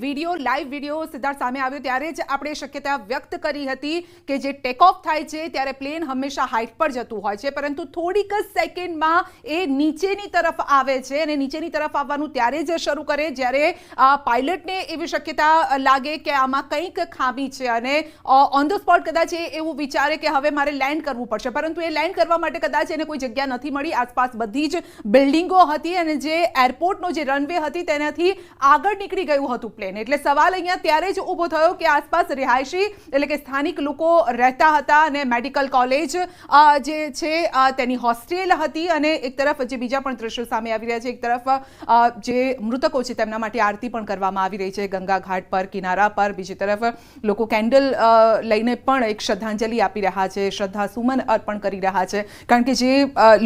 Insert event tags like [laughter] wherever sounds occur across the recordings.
Video live video Siddharth સામે આવ્યો ત્યારે જ આપણે શક્યતા વ્યક્ત કરી હતી કે જે ટેક ઓફ થાય છે ત્યારે પ્લેન હંમેશા હાઇટ પર જતું હોય છે. પરંતુ થોડીક જ સેકન્ડમાં એ નીચેની તરફ આવે છે અને નીચેની તરફ આવવાનું ત્યારે જ શરૂ કરે જ્યારે પાયલટને એવી શક્યતા લાગે કે આમાં કંઈક ખામી છે અને ઓન ધ સ્પોટ કદાચ એ એવું વિચારે કે હવે મારે લેન્ડ કરવું પડશે. પરંતુ એ લેન્ડ કરવા માટે કદાચ એને કોઈ જગ્યા નથી મળી. આસપાસ બધી જ બિલ્ડિંગો હતી અને જે એરપોર્ટનો જે રનવે હતી તેનાથી આગળ નીકળી ગયું હતું પ્લેન એટલે સવાલ અહીંયા ત્યારે જ ઊભો થયો કે આસપાસ રિહાયશી એટલે કે સ્થાનિક લોકો રહેતા હતા અને મેડિકલ કોલેજ જે છે તેની હોસ્ટેલ હતી અને એક તરફ જે બીજા પણ દ્રશ્યો સામે આવી રહ્યા છે, એક તરફ જે મૃતકો છે તેમના માટે આરતી પણ કરવામાં આવી રહી છે, ગંગા ઘાટ પર, કિનારા પર, બીજી તરફ લોકો કેન્ડલ લઈને પણ એક શ્રદ્ધાંજલિ આપી રહ્યા છે, શ્રદ્ધા સુમન અર્પણ કરી રહ્યા છે, કારણ કે જે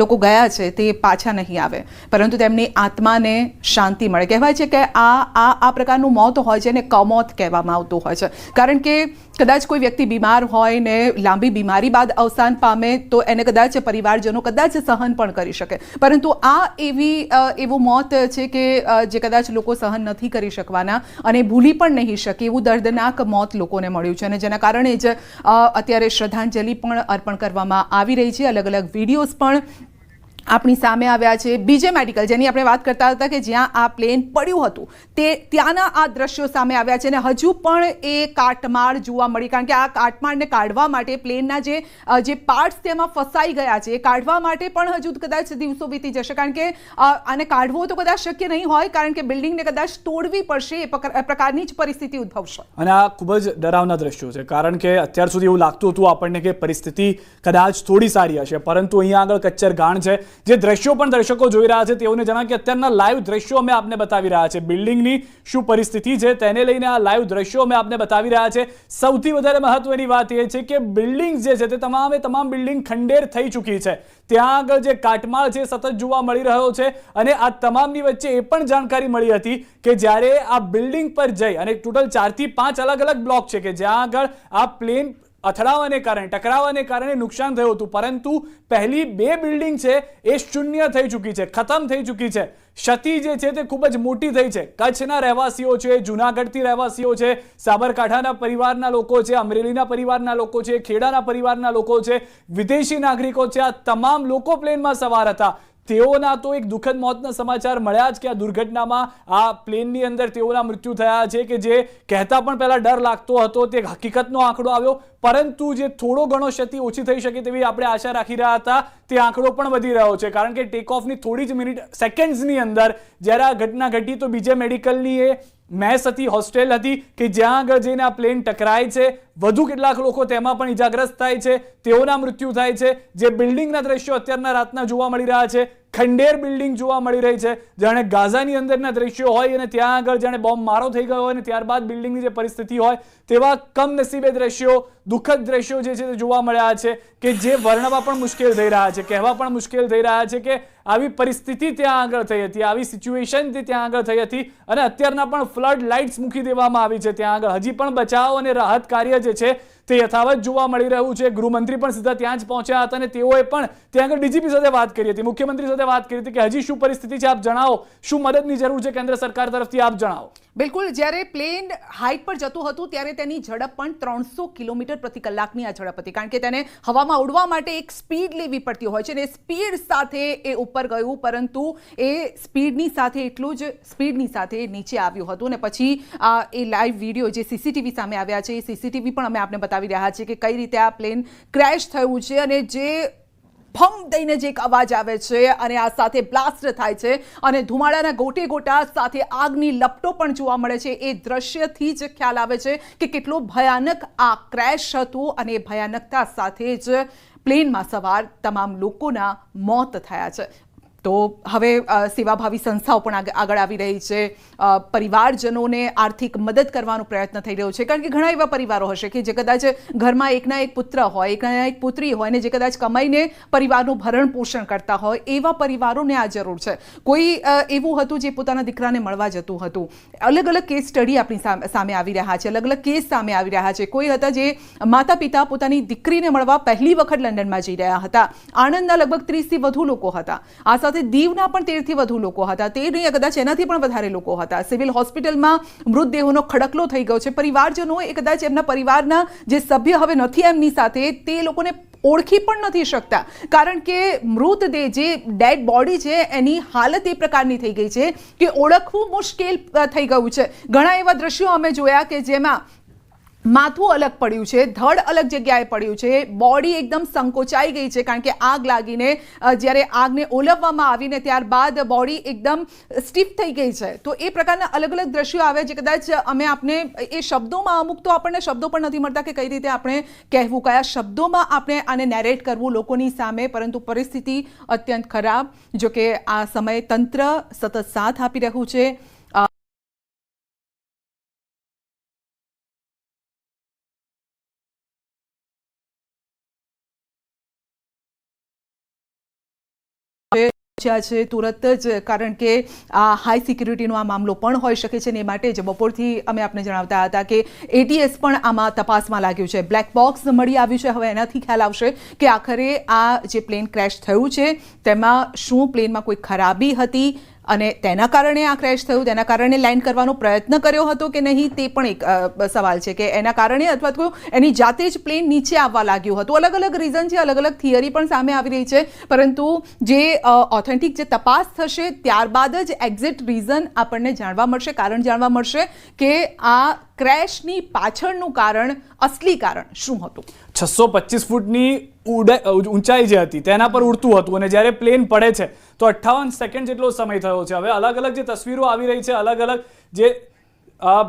લોકો ગયા છે તે પાછા નહીં આવે, પરંતુ તેમની આત્માને શાંતિ મળે. કહેવાય છે કે આ આ આ પ્રકારનું મોત હોય છે ને કમોત કહેવામાં આવતું હોય છે. કારણ કે કદાચ કોઈ વ્યક્તિ બીમાર હોય ને લાંબી બીમારી બાદ અવસાન પામે તો એને કદાચ પરિવારજનો કદાચ સહન પણ કરી શકે. પરંતુ આ એવી એવું મોત છે કે જે કદાચ લોકો સહન નથી કરી શકવાના અને ભૂલી પણ નહીં શકે એવું દર્દનાક મોત લોકોને મળ્યું છે અને જેના કારણે જ અત્યારે શ્રદ્ધાંજલિ પણ અર્પણ કરવામાં આવી રહી છે. અલગ અલગ વિડીયોઝ પણ આપણી સામે આવ્યા છે બીજે મેડિકલ જેની આપણે વાત કરતા હતા કે જ્યાં આ પ્લેન પડ્યું હતું. તે ત્યાંના આ દ્રશ્યો સામે આવ્યા છે અને હજુ પણ એ કાટમાળ જોવા મળી, કારણ કે આ કાટમાળને કાઢવા માટે પ્લેનના જે જે પાર્ટ્સ તેમાં ફસાઈ ગયા છે. એ કાઢવા માટે પણ હજુ કદાચ દિવસો વીતી જશે, કારણ કે આને કાઢવો તો કદાચ શક્ય નહીં હોય, કારણ કે બિલ્ડિંગને કદાચ તોડવી પડશે એ પ્રકારની જ પરિસ્થિતિ ઉદ્ભવશે. અને આ ખૂબ જ ડરાવના દ્રશ્યો છે, કારણ કે અત્યાર સુધી એવું લાગતું હતું આપણને કે પરિસ્થિતિ કદાચ થોડી સારી હશે, પરંતુ અહીંયા આગળ કચ્છર ગાણ છે જે દ્રશ્યો પણ દર્શકો જોઈ રહ્યા છે તેઓને જણાવ કે અત્યારના લાઈવ દ્રશ્યો અમે આપને બતાવી રહ્યા છે. બિલ્ડિંગની શું પરિસ્થિતિ છે તેને લઈને આ લાઈવ દ્રશ્યો અમે આપને બતાવી રહ્યા છે. સૌથી વધારે મહત્વની વાત એ છે કે બિલ્ડિંગ જે છે તે તમામે તમામ બિલ્ડિંગ ખંડેર થઈ ચૂકી છે. ત્યાં આગળ જે કાટમાળ છે સતત જોવા મળી રહ્યો છે અને આ તમામની વચ્ચે એ પણ જાણકારી મળી હતી કે જ્યારે આ બિલ્ડિંગ પર જઈ અને ટોટલ ચારથી પાંચ અલગ અલગ બ્લોક છે કે જ્યાં આગળ આ પ્લેન અથડાવાને કારણે, ટકરાવાને કારણે નુકસાન થયું હતું. પરંતુ પહેલી બે બિલ્ડિંગ છે એ શૂન્ય થઈ ચૂકી છે, ખતમ થઈ ચૂકી છે. ક્ષતિ જે છે તે ખૂબ જ મોટી થઈ છે. કચ્છના રહેવાસીઓ છે, જુનાગઢથી રહેવાસીઓ છે, સાબરકાંઠાના પરિવારના લોકો છે, અમરેલીના પરિવારના લોકો છે, ખેડાના પરિવારના લોકો છે, વિદેશી નાગરિકો છે, આ તમામ લોકો પ્લેનમાં સવાર હતા. તેઓના તો એક દુઃખદ મોતના સમાચાર મળ્યા જ કે આ દુર્ઘટનામાં આ પ્લેનની અંદર તેઓના મૃત્યુ થયા છે કે જે કહેતા પણ પહેલા ડર લાગતો હતો, તે હકીકતનો આંકડો આવ્યો. પરંતુ જે થોડો ઘણો ક્ષતિ ઓછી થઈ શકે તેવી આપણે આશા રાખી રહ્યા હતા, તે આંકડો પણ વધી રહ્યો છે. કારણ કે ટેક ઓફની થોડી જ મિનિટ સેકન્ડ્સની અંદર જ્યારે આ ઘટના ઘટી તો બીજે મેડિકલની એ મેસ હતી, હોસ્ટેલ હતી કે જ્યાં આગળ જઈને આ પ્લેન ટકરાય છે. વધુ કેટલાક લોકો તેમાં પણ ઇજાગ્રસ્ત થાય છે. તેઓના મૃત્યુ થાય છે. જે બિલ્ડિંગના દ્રશ્યો અત્યારના રાતના જોવા મળી રહ્યા છે. ખંડેર બિલ્ડિંગ જોવા મળી રહી છે. જાણે ગાઝાની અંદરના દ્રશ્યો હોય અને ત્યાં આગળ જાણે બોમ્બ મારો થઈ ગયો હોય અને ત્યારબાદ બિલ્ડિંગની જે પરિસ્થિતિ હોય તેવા કમનસીબે દ્રશ્યો, દુઃખદ દ્રશ્યો જે છે તે જોવા મળ્યા છે કે જે વર્ણવા પણ મુશ્કેલ થઈ રહ્યા છે, કહેવા પણ મુશ્કેલ થઈ રહ્યા છે કે આવી પરિસ્થિતિ ત્યાં આગળ થઈ હતી, આવી સિચ્યુએશન ત્યાં આગળ થઈ હતી અને અત્યારના પણ ફ્લડ લાઇટ્સ મૂકી દેવામાં આવી છે. ત્યાં આગળ હજી પણ બચાવ અને રાહત કાર્ય જે છે તે યથાવત જોવા મળી રહ્યું છે. ગૃહમંત્રી પણ સીધા ત્યાં જ પહોંચ્યા હતા અને તેઓએ પણ ત્યાં આગળ ડીજીપી સાથે વાત કરી હતી. મુખ્યમંત્રી સાથે વાત કરી હતી કે હજી શું પરિસ્થિતિ છે, આપ જણાવો. શું મદદની જરૂર છે કેન્દ્ર સરકાર તરફથી, આપ જણાવો. બિલકુલ, જ્યારે પ્લેન હાઇટ પર જતું હતું, ત્યારે તેની ઝડપ પણ ત્રણસો કિલોમીટર પ્રતિ કલાકની આ ઝડપ હતી. કારણ કે તેને હવામાં ઉડવા માટે એક સ્પીડ લેવી પડતી હોય છે અને સ્પીડ સાથે એ ઉપર ગયું, પરંતુ એ સ્પીડની સાથે એટલું જ સ્પીડની સાથે નીચે આવ્યું હતું. અને પછી એ લાઈવ વીડિયો જે સીસીટીવી સામે આવ્યા છે, એ સીસીટીવી પણ અમે આપને બતાવી રહ્યા છે કે કઈ રીતે આ પ્લેન ક્રેશ થયું છે અને જે ભમ દઈને જે એક અવાજ આવે છે અને આ સાથે બ્લાસ્ટ થાય છે અને ધુમાડાના ગોટે ગોટા સાથે આગની લપટો પણ જોવા મળે છે. એ દ્રશ્યથી જ ખ્યાલ આવે છે કે કેટલો ભયાનક આ ક્રેશ હતું અને ભયાનકતા સાથે જ પ્લેનમાં સવાર તમામ લોકોના મોત થયા છે. તો હવે સેવાભાવી સંસ્થાઓ પણ આગ- આગળ આવી રહી છે. પરિવારજનોને આર્થિક મદદ કરવાનો પ્રયત્ન થઈ રહ્યો છે. કારણ કે ઘણા એવા પરિવારો હશે કે જે કદાચ ઘરમાં એકના એક પુત્ર હોય, એકના એક પુત્રી હોય ને જે કદાચ કમાઈને પરિવારનું ભરણ પોષણ કરતા હોય, એવા પરિવારોને આ જરૂર છે. કોઈ એવું હતું જે પોતાના દીકરાને મળવા જતું હતું. અલગ અલગ કેસ સ્ટડી આપણી સામે આવી રહ્યા છે. અલગ અલગ કેસ સામે આવી રહ્યા છે. કોઈ હતા જે માતા પિતા પોતાની દીકરીને મળવા પહેલી વખત લંડનમાં જઈ રહ્યા હતા. આણંદના લગભગ ત્રીસથી વધુ લોકો હતા. આ સાથે દીવના પણ તેરથી વધુ લોકો હતા. તે નહીં, કદાચ એનાથી પણ વધારે લોકો હતા. સિવિલ હોસ્પિટલમાં મૃતદેહોનો ખડકલો થઈ ગયો છે. પરિવારજનો એ કદાચ એમના પરિવારના જે સભ્ય હવે નથી એમની સાથે, તે લોકોને ઓળખી પણ નથી શકતા. કારણ કે મૃતદેહ જે ડેડ બોડી છે, એની હાલત એ પ્રકારની થઈ ગઈ છે કે ઓળખવું મુશ્કેલ થઈ ગયું છે. ઘણા એવા દ્રશ્યો અમે જોયા કે જેમાં માથું અલગ પડ્યું છે, ધડ અલગ જગ્યાએ પડ્યું છે બોડી એકદમ સંકોચાઈ ગઈ છે કારણ કે આગ લાગીને જ્યારે આગને ઓલવવામાં આવીને ત્યારબાદ બોડી એકદમ સ્ટીફ થઈ ગઈ છે. તો એ પ્રકારના અલગ અલગ દ્રશ્યો આવે જે કદાચ અમે આપને, એ શબ્દોમાં અમુક તો આપણને શબ્દો પણ નથી મળતા કે કઈ રીતે આપણે કહેવું, કયા શબ્દોમાં આપણે આને નેરેટ કરવું લોકોની સામે, પરંતુ પરિસ્થિતિ અત્યંત ખરાબ જો કે આ સમયે તંત્ર સતત સાથ આપી રહ્યું છે. પહોંચ્યા છે તુરત જ, કારણ કે આ હાઈ સિક્યુરિટીનો આ મામલો પણ હોઈ શકે છે ને એ માટે જ બપોરથી અમે આપને જણાવતા હતા કે એટીએસ પણ આમાં તપાસમાં લાગ્યું છે. બ્લેક બોક્સ મળી આવ્યું છે. હવે એનાથી ખ્યાલ આવશે કે આખરે આ જે પ્લેન ક્રેશ થયું છે, તેમાં શું પ્લેનમાં કોઈ ખરાબી હતી અને તેના કારણે આ ક્રેશ થયું? તેના કારણે લેન્ડ કરવાનો પ્રયત્ન કર્યો હતો કે નહીં? તે પણ એક સવાલ છે કે એના કારણે અથવા તો એની જાતે જ પ્લેન નીચે આવવા લાગ્યું હતું. અલગ અલગ રીઝન છે, અલગ અલગ થિયરી પણ સામે આવી રહી છે. પરંતુ જે ઓથેન્ટિક જે તપાસ થશે, ત્યારબાદ જ એક્ઝેક્ટ રીઝન આપણને જાણવા મળશે. કારણ જાણવા મળશે કે આ ક્રેશની પાછળનું કારણ, અસલી કારણ શું હતું? છસો પચીસ ફૂટની ઉડા- ઊંચાઈ જે હતી તેના પર ઉડતું હતું અને જ્યારે પ્લેન પડે છે તો અઠ્ઠાવન સેકન્ડ જેટલો સમય થયો છે. હવે અલગ અલગ જે તસવીરો આવી રહી છે અલગ અલગ જે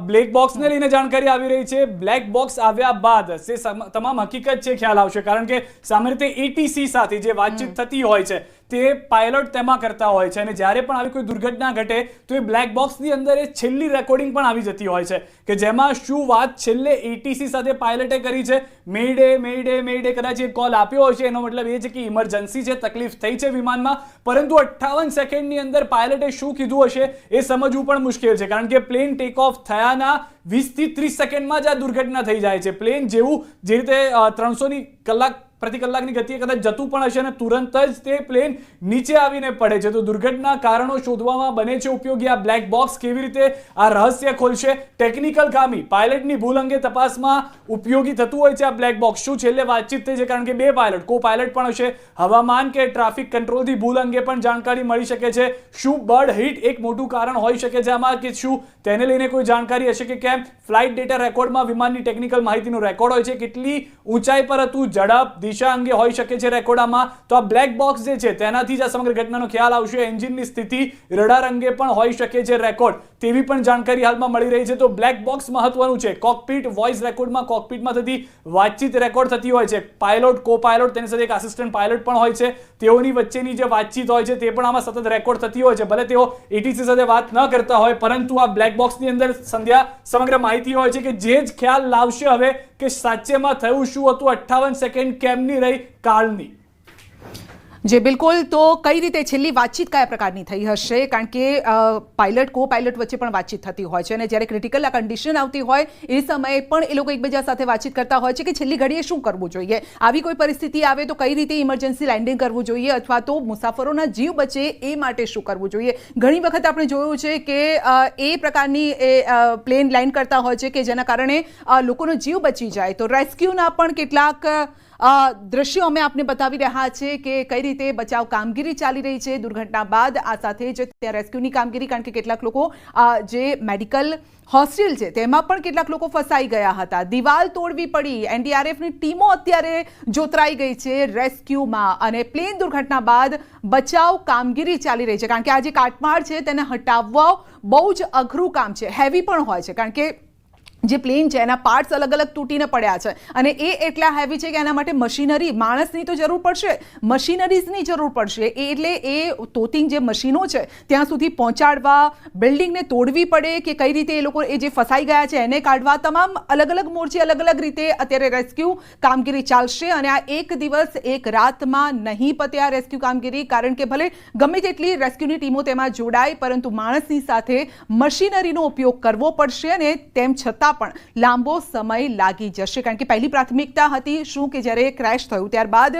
બ્લેક બોક્સને લઈને જાણકારી આવી રહી છે. બ્લેક બોક્સ આવ્યા બાદ જે તમામ હકીકત છે ખ્યાલ આવશે. કારણ કે સામાન્ય રીતે એટીસી સાથે જે વાતચીત થતી હોય છે તે પાયલોટ તેમાં કરતા હોય છે અને જ્યારે પણ આવી કોઈ દુર્ઘટના ઘટે તો એ બ્લેક બોક્સની અંદર એ છેલ્લી રેકોર્ડિંગ પણ આવી જતી હોય છે કે જેમાં શું વાત છેલ્લે એટીસી સાથે પાયલટે કરી છે. મેડે મેડે મેડે કદાચ એ કોલ આપ્યો હોય છે એનો મતલબ એ છે કે ઇમરજન્સી છે, તકલીફ થઈ છે વિમાનમાં. પરંતુ અઠ્ઠાવન સેકન્ડની અંદર પાયલટે શું કીધું હશે એ સમજવું પણ મુશ્કેલ છે. કારણ કે પ્લેન ટેક ઓફ થયાના વીસથી ત્રીસ સેકન્ડમાં જ આ દુર્ઘટના થઈ જાય છે. પ્લેન જેવું જે રીતે ત્રણસોની કલાક પ્રતિ કલાકની ગતિએ કદાચ જતું પણ હશે અને તુરંત જ તે પ્લેન નીચે આવીને પડે છે. તો દુર્ઘટના કારણો શોધવામાં બને છે ઉપયોગી આ બ્લેક બોક્સ કેવી રીતે આ રહસ્ય ખોલશે? ટેકનિકલ ખામી. પાયલટની ભૂલ અંગે તપાસમાં ઉપયોગી થતું હોય છે આ બ્લેક બોક્સ શું છેલ્લે વાતચીત થઈ છે? કારણ કે બે પાયલટ કો પાયલટ પણ હશે. હવામાન કે ટ્રાફિક કંટ્રોલથી ભૂલ અંગે પણ જાણકારી મળી શકે છે. શું બર્ડ હિટ એક મોટું કારણ હોઈ શકે છે આમાં કે શું? તેને લઈને કોઈ જાણકારી હશે કે કેમ? ફ્લાઇટ ડેટા રેકોર્ડમાં વિમાનની ટેકનિકલ માહિતીનો રેકોર્ડ હોય છે. કેટલી ઊંચાઈ પર હતું? ઝડપ દિશા અંગે હોઈ શકે છે રેકોર્ડામાં તો આ બ્લેક બોક્સ જે છે, તેનાથી જ આ સમગ્ર ઘટનાનો ખ્યાલ આવશે. એન્જિનની સ્થિતિ રડાર અંગે પણ હોઈ શકે છે રેકોર્ડ તેવી પણ જાણકારી હાલમાં મળી રહી છે. તો બ્લેક બોક્સ મહત્વનું છે. કોકપીટ વોઇસ રેકોર્ડમાં કોકપીટમાં થતી વાતચીત રેકોર્ડ થતી હોય છે. પાયલોટ કો પાયલોટ તેની સાથે એક આસિસ્ટન્ટ પાયલોટ પણ હોય છે. તેઓની વચ્ચેની જે વાતચીત હોય છે તે પણ આમાં સતત રેકોર્ડ થતી હોય છે. ભલે તેઓ એટીસી સાથે વાત ન કરતા હોય, પરંતુ આ બ્લેક બોક્સની અંદર સંધ્યા સમગ્ર માહિતી હોય છે કે જે જ ખ્યાલ લાવશે હવે કે સાચેમાં થયું શું હતું, અઠ્ઠાવન સેકન્ડ કેમની રહી કાળની જે, બિલકુલ. તો કઈ રીતે છેલ્લી વાતચીત કયા પ્રકારની થઈ હશે? કારણ કે પાયલટ કો પાયલટ વચ્ચે પણ વાતચીત થતી હોય છે અને જ્યારે ક્રિટિકલ આ કન્ડિશન આવતી હોય, એ સમયે પણ એ લોકો એકબીજા સાથે વાતચીત કરતા હોય છે કે છેલ્લી ઘડીએ શું કરવું જોઈએ? આવી કોઈ પરિસ્થિતિ આવે તો કઈ રીતે ઇમરજન્સી લેન્ડિંગ કરવું જોઈએ અથવા તો મુસાફરોના જીવ બચે એ માટે શું કરવું જોઈએ? ઘણી વખત આપણે જોયું છે કે એ પ્રકારની, એ પ્લેન લેન્ડ કરતા હોય છે કે જેના કારણે લોકોનો જીવ બચી જાય. તો રેસ્ક્યુના પણ કેટલાક દ્રશ્યો અમે આપને બતાવી રહ્યા છે કે કઈ રીતે બચાવ કામગીરી ચાલી રહી છે. દુર્ઘટના બાદ આ સાથે જ ત્યાં રેસ્ક્યુની કામગીરી, કારણ કે કેટલાક લોકો જે મેડિકલ હોસ્ટેલ છે, તેમાં પણ કેટલાક લોકો ફસાઈ ગયા હતા. દિવાલ તોડવી પડી. એનડીઆરએફની ટીમો અત્યારે જોતરાઈ ગઈ છે રેસ્ક્યુમાં અને પ્લેન દુર્ઘટના બાદ બચાવ કામગીરી ચાલી રહી છે. કારણ કે આ જે કાટમાળ છે, તેને હટાવવા બહુ જ અઘરું કામ છે. હેવી પણ હોય છે, કારણ કે જે પ્લેન છે, એના પાર્ટ્સ અલગ અલગ તૂટીને પડ્યા છે. અને એ એટલા હેવી છે કે એના માટે મશીનરી, માણસની તો જરૂર પડશે. મશીનરીઝની જરૂર પડશે. એ એટલે એ તોતિંગ જે મશીનો છે, ત્યાં સુધી પહોંચાડવા, બિલ્ડિંગને તોડવી પડે કે કઈ રીતે એ લોકો એ જે ફસાઈ ગયા છે, એને કાઢવા તમામ અલગ અલગ મોરચે અલગ અલગ રીતે અત્યારે રેસ્ક્યુ કામગીરી ચાલશે. અને આ એક દિવસ, એક રાતમાં નહીં પતે આ રેસ્ક્યુ કામગીરી, કારણ કે ભલે ગમે તેટલી રેસ્ક્યુની ટીમો તેમાં જોડાય, પરંતુ માણસની સાથે મશીનરીનો ઉપયોગ કરવો પડશે અને તેમ છતાં પણ લાંબો સમય લાગી જશે. કારણ કે પહેલી પ્રાથમિકતા હતી શું કે જ્યારે ક્રેશ થયું, ત્યારબાદ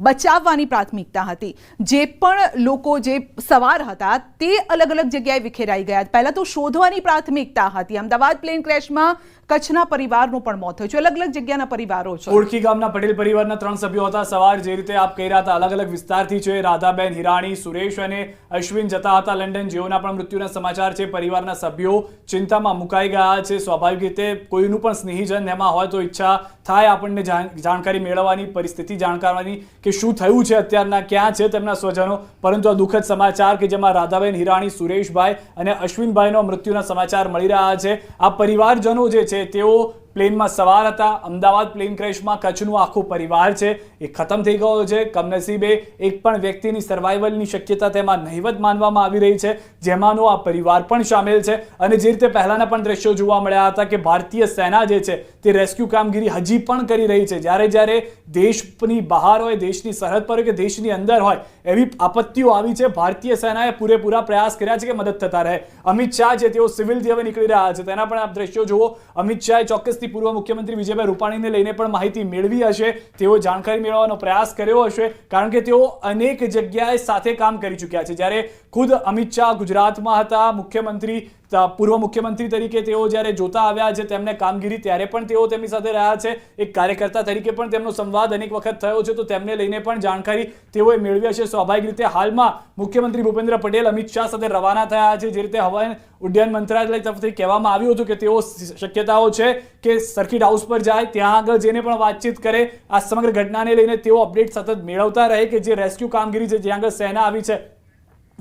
બચાવવાની પ્રાથમિકતા હતી. જે પણ લોકો જે સવાર હતા, તે અલગ અલગ જગ્યાએ વિખેરાઈ ગયા. પહેલાં તો શોધવાની પ્રાથમિકતા હતી. અમદાવાદ પ્લેન ક્રેશમાં કચ્છના પરિવારનું પણ મોત થયું છે. અલગ અલગ જગ્યાના પરિવારો છે. ઓળખી ગામના પટેલ પરિવારના ત્રણ સભ્યો હતા. સવાર જે રીતે આપ કહી રહ્યા હતા, અલગ અલગ વિસ્તારથી છે. રાધાબેન હિરાણી, સુરેશ અને અશ્વિન જતા હતા લંડન. જેઓના પણ મૃત્યુના સમાચાર છે, પરિવારના સભ્યો ચિંતામાં મુકાઈ ગયા છે. સ્વાભાવિક રીતે કોઈનું પણ સ્નેહીજન એમાં હોય તો ઈચ્છા થાય આપણને જાણકારી મેળવવાની, પરિસ્થિતિ જાણકારવાની કે શું થયું છે, અત્યારના ક્યાં છે તેમના સ્વજનો. પરંતુ આ દુઃખદ સમાચાર કે જેમાં રાધાબેન, હિરાણી, સુરેશભાઈ અને અશ્વિનભાઈનો મૃત્યુના સમાચાર મળી રહ્યા છે. આ પરિવારજનો જે છે તેઓ પ્લેનમાં સવાર હતા. અમદાવાદ પ્લેન ક્રેશમાં કચ્છનું આખું પરિવાર છે. એ ખતમ થઈ ગયો છે. કમનસીબે એક પણ વ્યક્તિની સર્વાઈવલની શક્યતા તેમાં નહિવત માનવામાં આવી રહી છે. જેમાંનો આ પરિવાર પણ સામેલ છે. અને જે રીતે પહેલાના પણ દ્રશ્યો જોવા મળ્યા હતા કે ભારતીય સેના જે છે તે રેસ્ક્યુ કામગીરી હજી પણ કરી રહી છે. જ્યારે જ્યારે દેશની બહાર હોય, દેશની સરહદ પર હોય કે દેશની અંદર હોય, એવી આપત્તિઓ આવી છે. ભારતીય સેનાએ પૂરેપૂરા પ્રયાસ કર્યા છે કે મદદ થતા રહે. અમિત શાહ છે તેઓ સિવિલથી હવે નીકળી રહ્યા છે, તેના પણ આપ દ્રશ્યો જુઓ. અમિત શાહે ચોક્કસથી પૂર્વ મુખ્યમંત્રી વિજયભાઈ રૂપાણીને લઈને પણ માહિતી મેળવી હશે. તેઓ જાણકારી મેળવવાનો પ્રયાસ કર્યો હશે, કારણ કે તેઓ અનેક જગ્યાએ સાથે કામ કરી ચૂક્યા છે. જ્યારે ખુદ અમિત શાહ ગુજરાતમાં હતા, મુખ્યમંત્રી પૂર્વ મુખ્યમંત્રી તરીકે તેઓ જ્યારે જોતા આવ્યા છે, તેમને કામગીરી ત્યારે પણ તેઓ તેમની સાથે રહ્યા છે. એક કાર્યકર્તા તરીકે પણ તેમનો સંવાદ અનેક વખત થયો છે, તો તેમને લઈને પણ જાણકારી તેઓએ મેળવી હશે. સ્વાભાવિક રીતે હાલમાં મુખ્યમંત્રી ભૂપેન્દ્ર પટેલ, અમિત શાહ સાથે રવાના થયા છે. જે રીતે હવાઈ ઉડ્ડયન મંત્રાલય તરફથી કહેવામાં આવ્યું હતું કે તેઓ શક્યતાઓ છે કે સર્કિટ હાઉસ પર જાય, ત્યાં આગળ જઈને પણ વાતચીત કરે. આ સમગ્ર ઘટનાને લઈને તેઓ અપડેટ સતત મેળવતા રહે કે જે રેસ્ક્યુ કામગીરી છે, જ્યાં આગળ સેના આવી છે,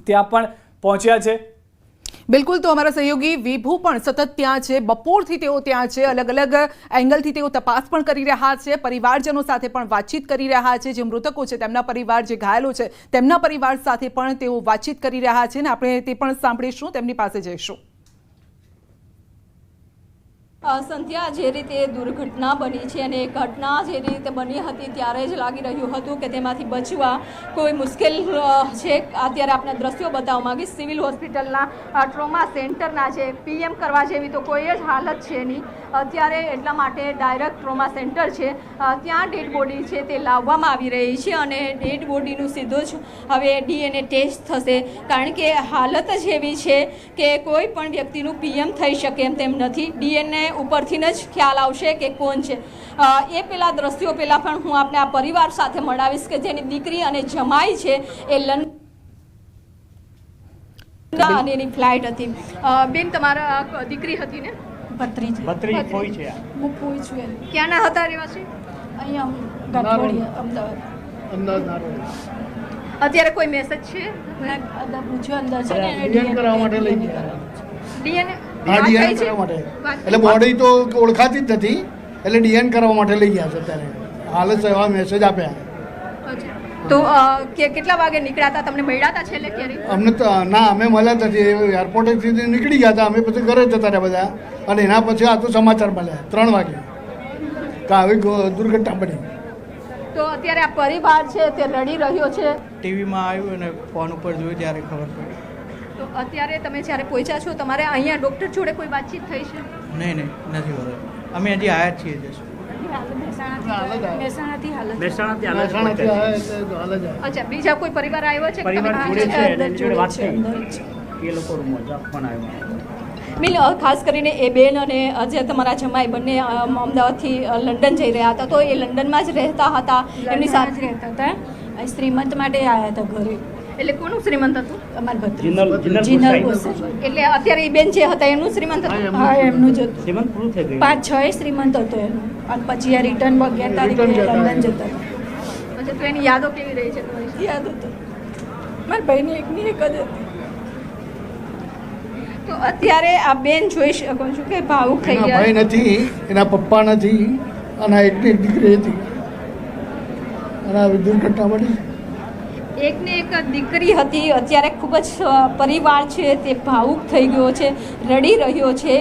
ત્યાં પણ પહોંચ્યા છે. બિલકુલ તો અમારા સહયોગી વિભુ પણ સતત ત્યાં છે. બપોરથી તેઓ ત્યાં છે. અલગ અલગ એંગલથી તેઓ તપાસ પણ કરી રહ્યા છે. પરિવારજનો સાથે પણ વાતચીત કરી રહ્યા છે. જે મૃતકો છે તેમના પરિવાર જે ઘાયલો છે તેમના પરિવાર સાથે પણ તેઓ વાતચીત કરી રહ્યા છે ને આપણે તે પણ સાંભળીશું. તેમની પાસે જઈશું. સંધ્યા જે રીતે દુર્ઘટના બની છે અને ઘટના જે રીતે બની હતી ત્યારે જ લાગી રહ્યું હતું કે તેમાંથી બચવા કોઈ મુશ્કેલ છે. અત્યારે આપણે દ્રશ્યો બતાવવા માંગીશ. સિવિલ હોસ્પિટલના ટ્રોમા સેન્ટરના છે પીએમ કરવા જેવી તો કોઈ જ હાલત છે નહીં. અત્યારે એટલા માટે ડાયરેક્ટ ટ્રોમા સેન્ટર છે. ત્યાં ડેડ બોડી છે તે લાવવામાં આવી રહી છે અને ડેડ બોડીનું સીધો જ હવે ડીએનએ ટેસ્ટ થશે. કારણ કે હાલત જ એવી છે કે કોઈ પણ વ્યક્તિનું પીએમ થઈ શકે એમ તેમ નથી. ડીએનએ ઉપરથી જ ખ્યાલ આવશે કે કોણ છે. એ પેલા દ્રશ્યો પહેલાં પણ હું આપને આ પરિવાર સાથે મળાવીશ કે જેની દીકરી અને જમાઈ છે એ લંડન અને એની ફ્લાઇટ હતી. બેન તમારા દીકરી હતી ને? ભત્રીજી ભત્રીજી કોઈ છે હું પૂછ છું એને ક્યાંના હતા રહેવાસી? અહીંયા ગાંઠોડી અમદાવાદ. અમદાવાદ અત્યારે કોઈ મેસેજ છે? પૂછ્યું અંદર છે ને ડીએન કરાવવા માટે લઈ ગયા. ડીએનએ? હા ડીએન કરવા માટે. એટલે બોડી તો ઓળખાતી જ નથી એટલે ડીએન કરવા માટે લઈ ગયા છે અત્યારે. હાલ જ એવા મેસેજ આપ્યા. તો કે કેટલા વાગે નીકળ્યા હતા તમને મળ્યા હતા છેલ્લે ક્યારે? અમને તો ના અમે મળ્યા હતા નથી. એરપોર્ટેથી નીકળી ગયા હતા. અમે પછી ઘરે જતા રહ્યા બધા. અને એના પછી આ તો સમાચાર મળ્યા. ત્રણ વાગે. કે આવી દુર્ઘટના બની. તો અત્યારે આ પરિવાર છે તે રડી રહ્યો છે? ટીવીમાં આવ્યું અને ફોન ઉપર જોયું ત્યારે ખબર પડી. તો અત્યારે તમે જ્યારે પહોંચ્યા છો તમારે અહીંયા ડૉક્ટર જોડે કોઈ વાતચીત થઈ છે? નહીં નહીં નથી ખબર અમે હજી આયા છીએ જશું આવ્યા આવ્યા. અચ્છા બીજા કોઈ પરિવાર આવ્યો છે. એ લોકો રૂમમાં આવ્યો. મિલ ખાસ કરીને એ બેન અને જે તમારા જમાઈ બંને અમદાવાદથી લંડન જઈ રહ્યા હતા તો એ લંડનમાં જ રહેતા હતા? એમની સાથે રહેતા હતા અહીં શ્રીમંત માટે આવ્યા હતા ઘરે. એટલે કોનું શ્રીમંત હતું. એટલે અત્યારે એ બેન જે હતા એનું શ્રીમંત હતું? હા એમનું જ હતું. પાંચ છ એ શ્રીમંત હતો એનું. અને પછી આ રિટર્ન અગિયાર તારીખે લંડન જતા હતા અચ્છા તો એની યાદો કેવી રહી છે તમારી યાદ હતું મારા ભાઈની એકની એક જ હતી. તો અત્યારે આ બેન જોઈ શકો છો કે ભાવુક થઈ ગયા ભાઈ નથી એના પપ્પા નથી અને એકની એક દીકરી હતી. અને આવી દુર્ઘટના બની એકને એક દીકરી હતી અત્યારે ખૂબ જ પરિવાર છે તે ભાવુક થઈ ગયો છે રડી રહ્યો છે.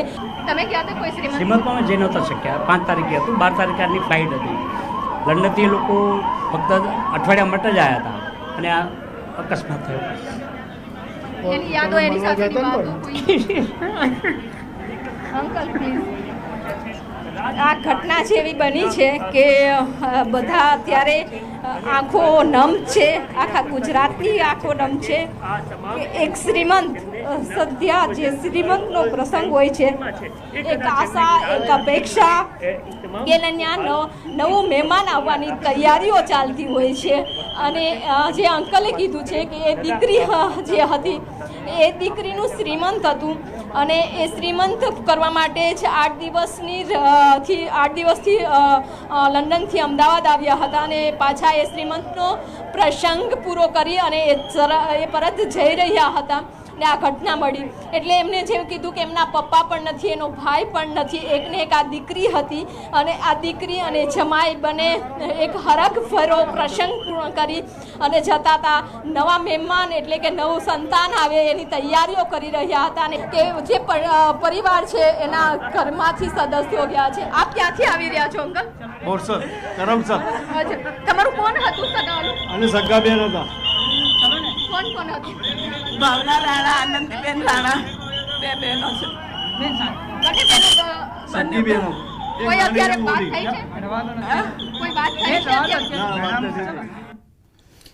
તમે ક્યાં તો કોઈ શ્રીમંત? શ્રીમંતમાં અમે જઈ નહોતા શક્યા. પાંચ તારીખે હતું બાર તારીખે આની ફ્લાઇટ હતી. લંડનથી લોકો ફક્ત અઠવાડિયા માટે જ આવ્યા હતા. અને આ અકસ્માત થયો. એની યાદો એની કોઈ? [laughs] અંકલ પ્લીઝ આ ઘટના જેવી બની છે કે બધા અત્યારે આંખો નમ છે, આખા ગુજરાતની આંખો નમ છે. એક શ્રીમંત સદ્યા જે શ્રીમંતનો પ્રસંગ હોય છે, એક આશા, એક અપેક્ષા કે ત્યાં નવો મહેમાન આવવાની તૈયારીઓ ચાલતી હોય છે. અને જે અંકલે કીધું છે કે એ દીકરી જે હતી, એ દીકરીનું શ્રીમંત હતું. અને એ શ્રીમંત કરવા માટે જ આઠ દિવસની થી, આઠ દિવસથી લંડનથી અમદાવાદ આવ્યા હતા અને પાછા એ શ્રીમંતનો પ્રસંગ પૂરો કરી અને એ પરત જઈ રહ્યા હતા. ને આ ઘટના મળી. એટલે એમને જેવું કીધું કે એમના પપ્પા પણ નથી એનો ભાઈ પણ નથી એકને એક આ દીકરી હતી અને આ દીકરી અને જમાઈ બને એક હરખ ભરો પ્રસંગ પૂર્ણ કરી અને જતા હતા નવા મહેમાન એટલે કે નવું સંતાન આવે એની તૈયારીઓ કરી રહ્યા હતા અને કે જે પરિવાર છે એના ઘરમાંથી સદસ્યો ગયા છે. આપ ક્યાંથી આવી રહ્યા છો અંકલ? મોરસદ કરમસદ તમારું કોણ હતું સગાવાલું અને સગાબેન હતા. કોણ કોણ હતું? ભાવના રાણા આનંદીબેન રાણા બે બહેનો છે. બંને બહેનો, અ, સગી કોઈ અત્યારે વાત થઈ છે? કોઈ વાત થઈ છે અત્યારે?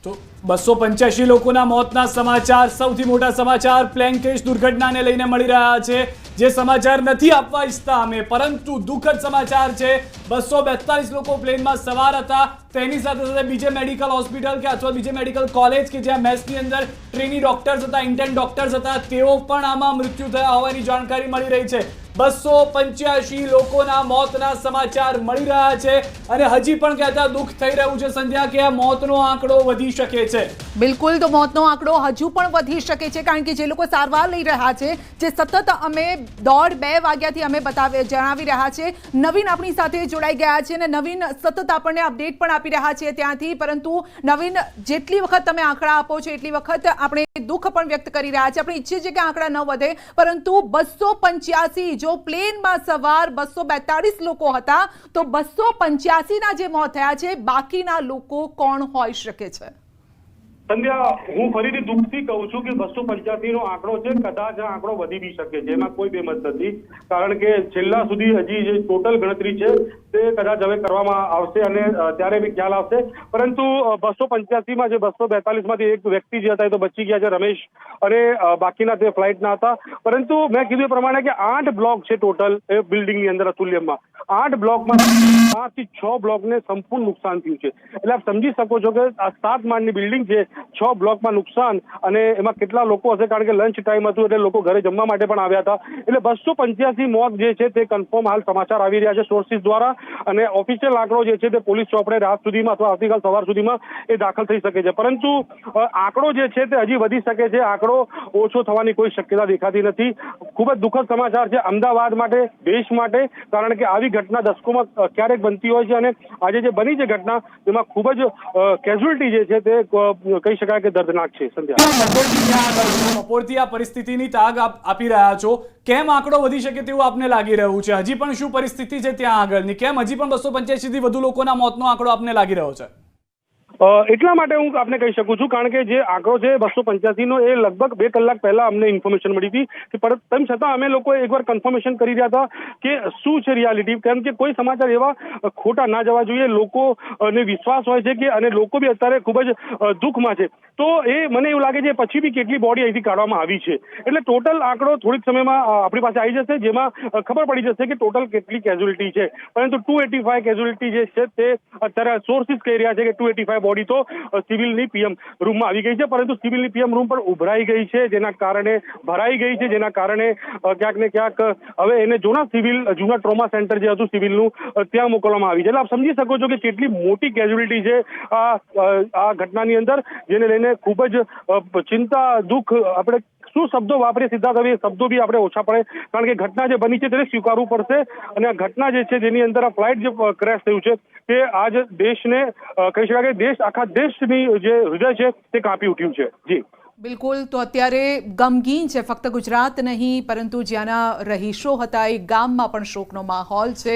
તો બસો પંચ્યાસી લોકોના મોતના સમાચાર સૌથી મોટા સમાચાર પ્લેન ક્રેશ દુર્ઘટનાને લઈને મળી રહ્યા છે. જે સમાચાર નથી આપવા ઈચ્છતા અમે, પરંતુ દુઃખદ સમાચાર છે, બસો બેતાલીસ લોકો પ્લેનમાં સવાર હતા. તેની સાથે સાથે બીજે મેડિકલ હોસ્પિટલ કે અથવા બીજે મેડિકલ કોલેજ કે જ્યાં મેસની અંદર ટ્રેની ડોક્ટર્સ હતા ઇન્ટર્ન ડોક્ટર્સ હતા, તેઓ પણ આમાં મૃત્યુ થયા હોવાની જાણકારી મળી રહી છે. બસો પંચ્યાસી લોકોના મોતના સમાચાર મળી રહ્યા છે અને હજી પણ કહેતા દુઃખ થઈ રહ્યું છે સંધ્યા કે આ મોતનો આંકડો વધી શકે છે. બિલકુલ, તો મોતનો આંકડો હજુ પણ વધી શકે છે કારણ કે જે લોકો સારવાર લઈ રહ્યા છે, જે સતત અમે દોઢ બે વાગ્યાથી અમે બતાવી જણાવી રહ્યા છે, નવીન આપણી સાથે જોડાઈ ગયા છે અને નવીન સતત આપણને અપડેટ પણ આપી રહ્યા છે ત્યાંથી, પરંતુ નવીન જેટલી વખત તમે આંકડા આપો છો, એટલી વખત આપણે દુઃખ પણ વ્યક્ત કરી રહ્યા છે. આપણે ઈચ્છીએ છીએ કે આંકડા ન વધે, પરંતુ બસો પંચ્યાસી જો પ્લેનમાં સવાર બસો લોકો હતા, તો બસો પંચ્યાસીના જે મોત થયા છે, બાકીના લોકો કોણ હોઈ શકે છે? સંધ્યા, હું ફરીથી દુઃખથી કહું છું કે બસો પંચ્યાસી નો આંકડો છે, કદાચ આંકડો વધી બી શકે છે એમાં કોઈ બેમત નથી. કારણ કે છેલ્લા સુધી હજી જે ટોટલ ગણતરી છે તે કદાચ હવે કરવામાં આવશે અને ત્યારે બી ખ્યાલ આવશે. પરંતુ બસો પંચ્યાસીમાં જે બસો બેતાલીસમાંથી એક વ્યક્તિ જે હતા એ તો બચી ગયા છે, રમેશ અને બાકીના તે ફ્લાઇટના હતા. પરંતુ મેં કીધું એ પ્રમાણે કે આઠ બ્લોક છે ટોટલ એ બિલ્ડિંગની અંદર અતુલ્યમાં. આઠ બ્લોકમાં પાંચથી છ બ્લોકને સંપૂર્ણ નુકસાન થયું છે. એટલે આપ સમજી શકો છો કે આ સાત માળની બિલ્ડિંગ છે, છ બ્લોકમાં નુકસાન અને એમાં કેટલા લોકો હશે? કારણ કે લંચ ટાઈમ હતું એટલે લોકો ઘરે જમવા માટે પણ આવ્યા હતા. એટલે બસો પંચ્યાસી મોત જે છે તે કન્ફર્મ હાલ સમાચાર આવી રહ્યા છે. સોર્સિસ દ્વારા અને ઓફિશિયલ આંકડો જે છે તે પોલીસ ચોપડે રાત સુધીમાં અથવા આવતીકાલ સવાર સુધીમાં એ દાખલ થઈ શકે છે. પરંતુ આંકડો જે છે તે હજી વધી શકે છે. આંકડો ઓછો થવાની કોઈ શક્યતા દેખાતી નથી. ખૂબ જ દુઃખદ સમાચાર છે. અમદાવાદ માટે, દેશ માટે, કારણ કે આવી ઘટના દશકોમાં ક્યારેક બનતી હોય છે અને આજે જે બની છે ઘટના, તેમાં ખૂબ જ કેઝ્યુઅલ્ટી જે છે તે કહી શકાય કે દર્દનાક છે. સંધ્યા. બપોરથી આ પરિસ્થિતિની તાગ આપ, આપી રહ્યા છો. કેમ આંકડો વધી શકે તેવું આપને લાગી રહ્યું છે? હજી પણ શું પરિસ્થિતિ છે ત્યાં આગળની? કેમ હજી પણ બસો પંચ્યાસી થી વધુ લોકોના મોતનો આંકડો આપને લાગી રહ્યો છે? એટલા માટે હું આપને કહી શકું છું, કારણ કે જે આંકડો છે બસો પંચ્યાસી નો એ લગભગ બે કલાક પહેલા અમને ઇન્ફોર્મેશન મળી હતી. કે પર, તેમ છતાં અમે લોકો એકવાર કન્ફર્મેશન કરી રહ્યા હતા કે શું છે રિયાલિટી કેમ કે કોઈ સમાચાર એવા ખોટા ના જવા જોઈએ, લોકો ને વિશ્વાસ હોય છે કે, અને લોકો બી અત્યારે ખૂબ જ દુઃખમાં છે. તો એ મને એવું લાગે છે પછી બી કેટલી બોડી અહીંથી કાઢવામાં આવી છે. એટલે ટોટલ આંકડો થોડીક સમયમાં આપણી પાસે આવી જશે, જેમાં ખબર પડી જશે કે ટોટલ કેટલી કેઝ્યુલિટી છે. પરંતુ ટુ એટી ફાઈવ કેઝ્યુલિટી જે છે તે અત્યારે સોર્સિસ કહી રહ્યા છે કે ટુ એટી ફાઈવ બોડી તો સિવિલની પીએમ રૂમમાં આવી ગઈ છે, પરંતુ સિવિલની પીએમ રૂમ પણ ઉભરાઈ ગઈ છે, જેના કારણે ભરાઈ ગઈ છે, જેના કારણે ક્યાંક ને ક્યાંક હવે એને જૂના સિવિલ જૂના ટ્રોમા સેન્ટર જે હતું સિવિલનું ત્યાં મોકલવામાં આવી છે. એટલે આપ સમજી શકો છો કે કેટલી મોટી કેઝ્યુલિટી છે આ આ ઘટનાની અંદર, જેને લઈને ખૂબ જ ચિંતા, દુઃખ આપણે શું શબ્દો વાપરીએ સિદ્ધાર્થ હવે એ શબ્દો બી આપણે ઓછા પડે. કારણ કે ઘટના જે બની છે તેને સ્વીકારવું પડશે. અને આ ઘટના જે છે જેની અંદર આ ફ્લાઇટ જે ક્રેશ થયું છે, તે આજ દેશને કહી શકાય કે દેશ, આખા દેશની જે હૃદય છે તે કાપી ઉઠ્યું છે. જી. બિલકુલ, તો અત્યારે ગમગીન છે, ફક્ત ગુજરાત નહીં, પરંતુ જ્યાંના રહીશો હતા, એ ગામમાં પણ શોકનો માહોલ છે.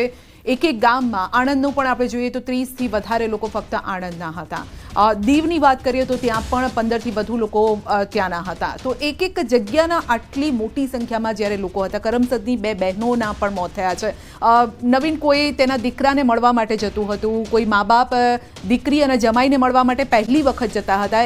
એક એક ગામમાં આણંદનું પણ આપણે જોઈએ તો ત્રીસથી વધારે લોકો ફક્ત આણંદના હતા. દીવની વાત કરીએ તો ત્યાં પણ પંદરથી વધુ લોકો ત્યાંના હતા. તો એક એક જગ્યાના આટલી મોટી સંખ્યામાં જ્યારે લોકો હતા, કરમસદની બે બહેનોના પણ મોત થયા છે. નવીન કોઈ તેના દીકરાને મળવા માટે જતું હતું? કોઈ મા બાપ દીકરી અને જમાઈને મળવા માટે પહેલી વખત જતા હતા?